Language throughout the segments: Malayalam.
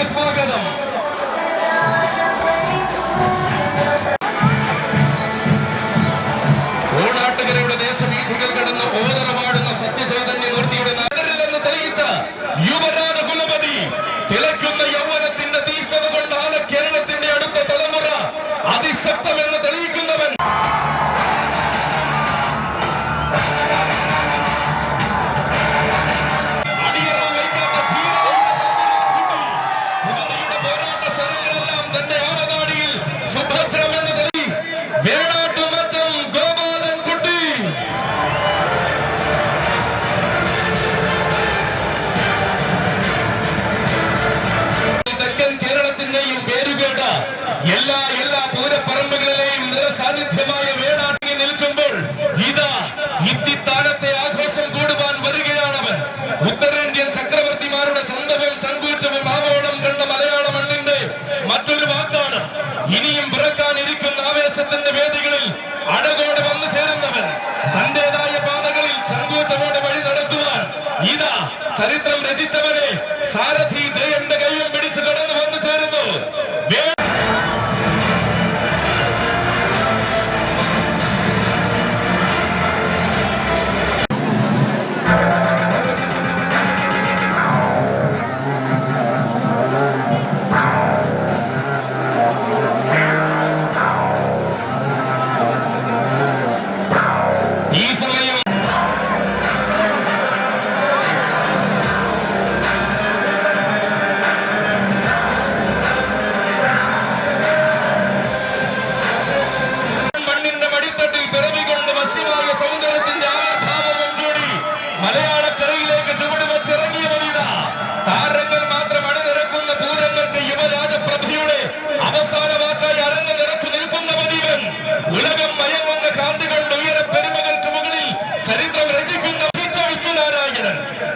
സ്വാഗതം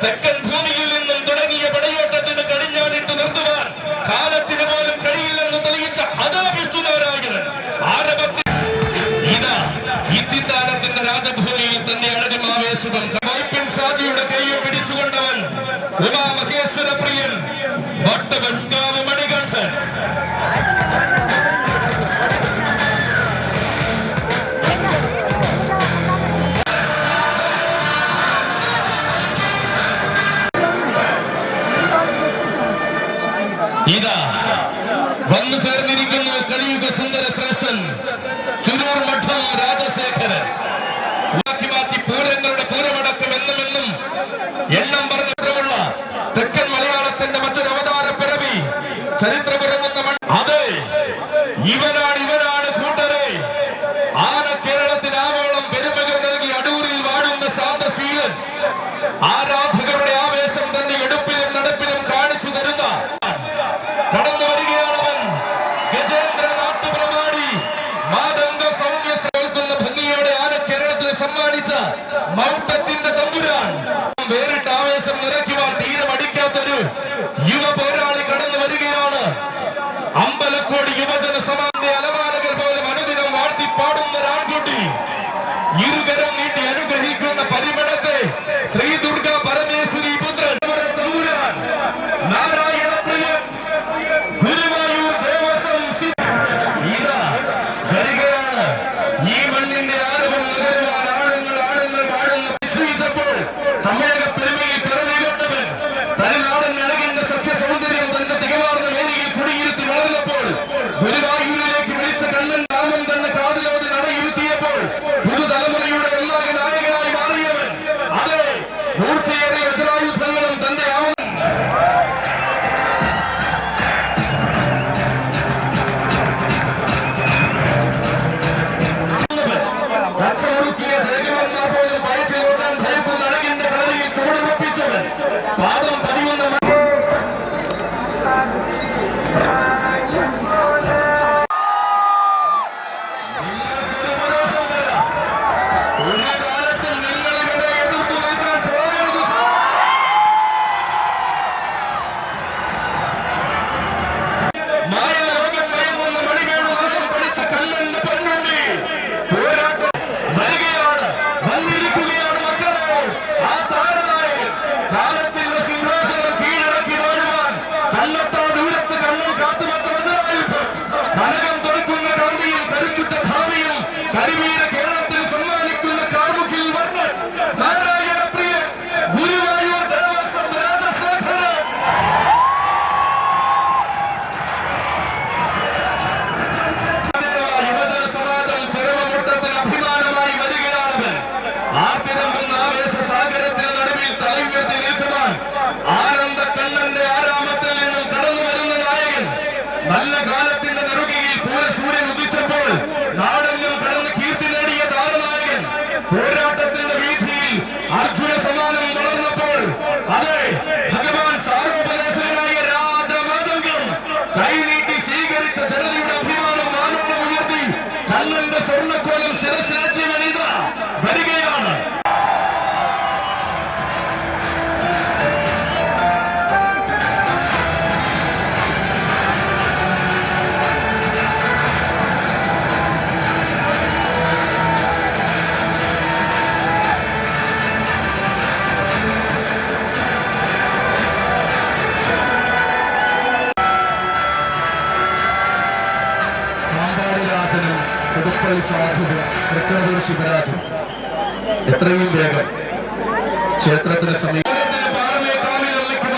വിഷ്ണുനാരായണൻ ശിവരാജൻ. എത്രയും വേഗം ക്ഷേത്രത്തിന് സമീപം പാറമേക്കാവിലമ്മയ്ക്ക്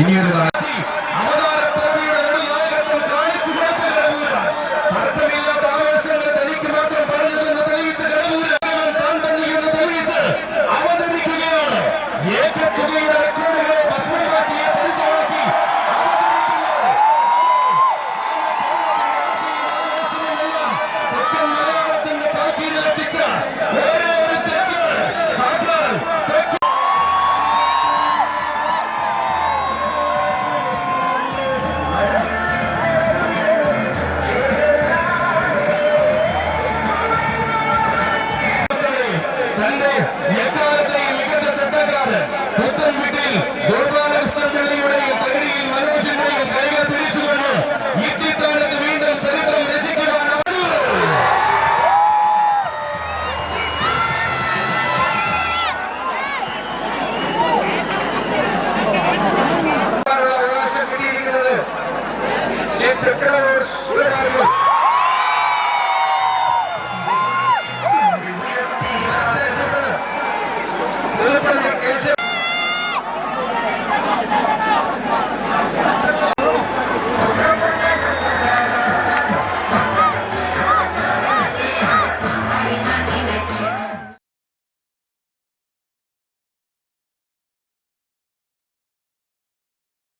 ഇനിയൊരു